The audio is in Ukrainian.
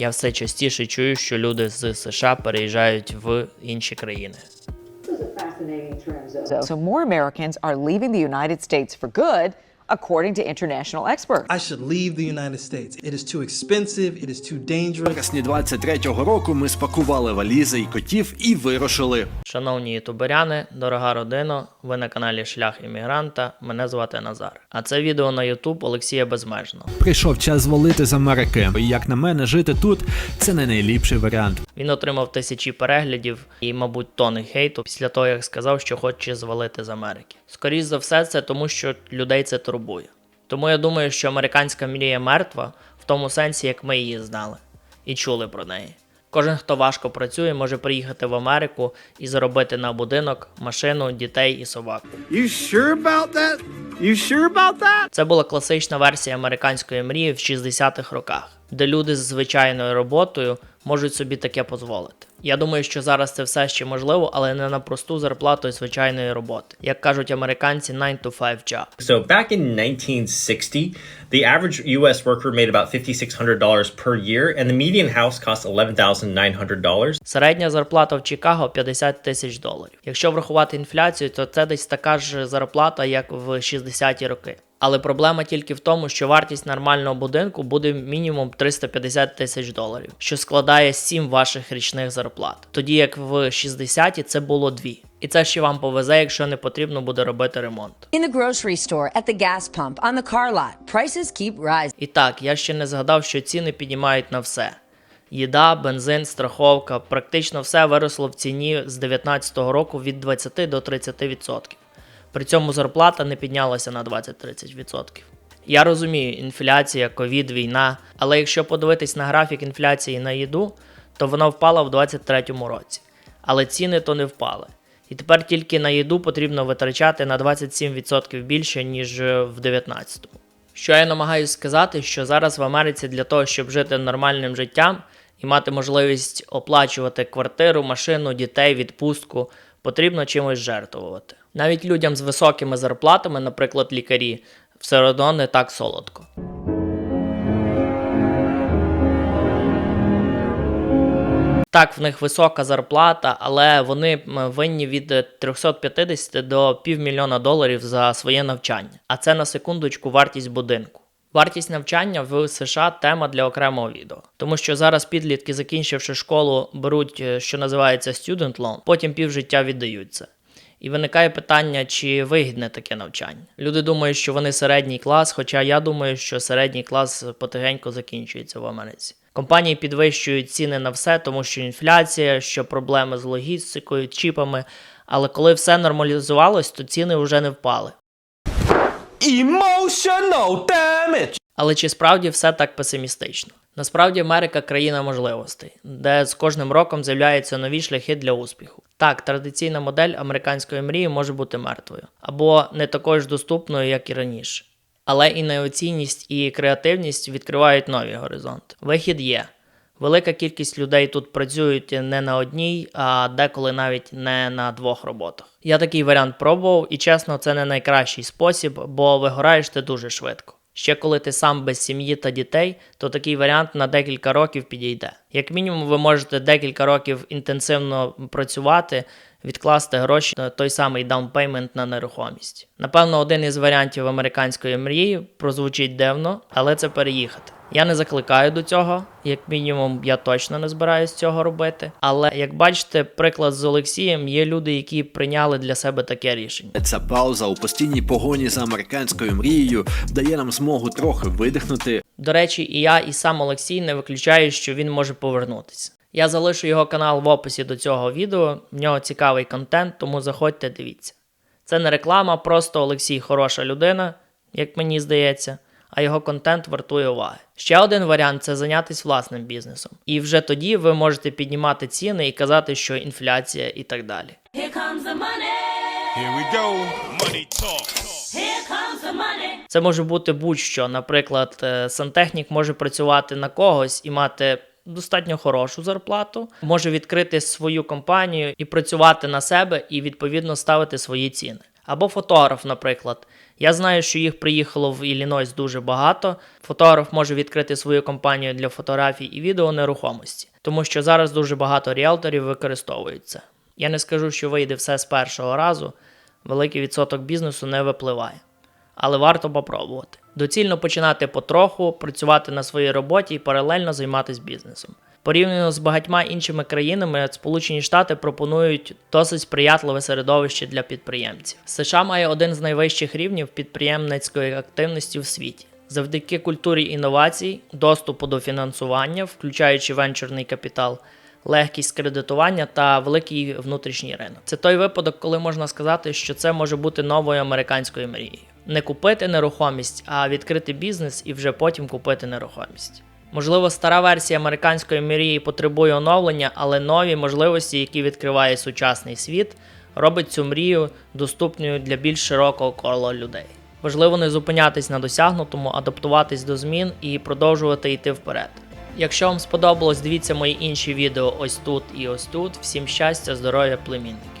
Я все частіше чую, що люди з США переїжджають в інші країни. So more Americans are leaving the United States for good, according to international experts. I should leave the United States. It is too expensive, it is too dangerous. вересні 23-го року ми спакували валізи і котів і вирушили. Шановні ютуберяни, дорога родино, ви на каналі Шлях іммігранта. Мене звати Назар. А це відео на Ютуб Олексія Безмежно. Прийшов час звалити з Америки. І як на мене, жити тут це не найліпший варіант. Він отримав тисячі переглядів і, мабуть, тони хейту після того, як сказав, що хоче звалити з Америки. Скоріше за все, це тому, що людей це турбує. Тому я думаю, що американська мрія мертва в тому сенсі, як ми її знали і чули про неї. Кожен, хто важко працює, може приїхати в Америку і заробити на будинок, машину, дітей і собаку. You sure about that? You sure about that? Це була класична версія американської мрії в 60-х роках, де люди з звичайною роботою можуть собі таке дозволити. Я думаю, що зараз це все ще можливо, але не на просту зарплату і звичайної роботи. Як кажуть американці, 9 to 5 job. So back in 1960, the average U.S. worker made about $5,600 per year, and the median house cost $11,900. Середня зарплата в Чикаго 50 тисяч доларів. Якщо врахувати інфляцію, то це десь така ж зарплата, як в 60-ті роки. Але проблема тільки в тому, що вартість нормального будинку буде мінімум 350 тисяч доларів, що складає 7 ваших річних зарплат. Тоді як в 60-ті це було 2. І це ще вам повезе, якщо не потрібно буде робити ремонт. In the grocery store, at the gas pump, on the car lot, prices keep rising. І так, я ще не згадав, що ціни піднімають на все. Їда, бензин, страховка, практично все виросло в ціні з 2019 року від 20 до 30%. При цьому зарплата не піднялася на 20-30%. Я розумію, інфляція, ковід, війна, але якщо подивитись на графік інфляції на їду, то вона впала в 2023 році. Але ціни то не впали. І тепер тільки на їду потрібно витрачати на 27% більше, ніж е, в 2019. Що я намагаюся сказати, що зараз в Америці для того, щоб жити нормальним життям і мати можливість оплачувати квартиру, машину, дітей, відпустку, потрібно чимось жертвувати. Навіть людям з високими зарплатами, наприклад, лікарі, все одно не так солодко. Так, в них висока зарплата, але вони винні від е, 350 до півмільйона доларів за своє навчання. А це на секундочку вартість будинку. Вартість навчання в США тема для окремого відео, тому що зараз підлітки, закінчивши школу, беруть, е, що називається student loan, потім півжиття віддають це. І виникає питання, чи вигідне таке навчання. Люди думають, що вони середній клас, хоча я думаю, що середній клас потихеньку закінчується в Америці. Компанії підвищують ціни на все, тому що інфляція, що проблеми з логістикою, чіпами. Але коли все нормалізувалось, то ціни вже не впали. Emotional damage. Але чи справді все так песимістично? Насправді Америка країна можливостей, де з кожним роком з'являються нові шляхи для успіху. Так, традиційна модель американської мрії може бути мертвою або не такою ж доступною, як і раніше. Але інноваційність і креативність відкривають нові горизонти. Вихід є. Велика кількість людей тут працюють не на одній, а деколи навіть не на двох роботах. Я такий варіант пробував, і чесно, це не найкращий спосіб, бо вигораєш ти дуже швидко. Ще коли ти сам без сім'ї та дітей, то такий варіант на декілька років підійде. Як мінімум, ви можете декілька років інтенсивно працювати, відкласти гроші на той самий даунпеймент на нерухомість. Напевно, один із варіантів американської мрії прозвучить дивно, але це переїхати. Я не закликаю до цього, як мінімум, я точно не збираюсь цього робити. Але як бачите, приклад з Олексієм є люди, які прийняли для себе таке рішення. Ця пауза у постійній погоні за американською мрією дає нам змогу трохи видихнути. До речі, і я, і сам Олексій не виключаю, що він може повернутися. Я залишу його канал в описі до цього відео. В нього цікавий контент, тому заходьте, дивіться. Це не реклама, просто Олексій хороша людина, як мені здається, а його контент вартує уваги. Ще один варіант це зайнятися власним бізнесом. І вже тоді ви можете піднімати ціни і казати, що інфляція і так далі. Here comes the money. Here we go. Money talk. Here comes the money. Це може бути будь-що. Наприклад, е, сантехнік може працювати на когось і мати достатньо хорошу зарплату, може відкрити свою компанію і працювати на себе, і відповідно ставити свої ціни. Або фотограф, наприклад. Я знаю, що їх приїхало в Іллінойс дуже багато. Фотограф може відкрити свою компанію для фотографій і відео нерухомості, тому що зараз дуже багато ріелторів використовують це. Я не скажу, що вийде все з першого разу, великий відсоток бізнесу не випливає. Але варто попробувати. Доцільно починати потроху, працювати на своїй роботі і паралельно займатися бізнесом. Порівняно з багатьма іншими країнами, Сполучені Штати пропонують досить сприятливе середовище для підприємців. США має один з найвищих рівнів підприємницької активності в світі. Завдяки культурі інновацій, доступу до фінансування, включаючи венчурний капітал, легкість кредитування та великий внутрішній ринок. Це той випадок, коли можна сказати, що це може бути новою американською мрією. Не купити нерухомість, а відкрити бізнес і вже потім купити нерухомість. Можливо, стара версія американської мрії потребує оновлення, але нові можливості, які відкриває сучасний світ, робить цю мрію доступною для більш широкого кола людей. Важливо не зупинятись на досягнутому, адаптуватись до змін і продовжувати йти вперед. Якщо вам сподобалось, дивіться мої інші відео ось тут і ось тут. Всім щастя, здоров'я, племінники.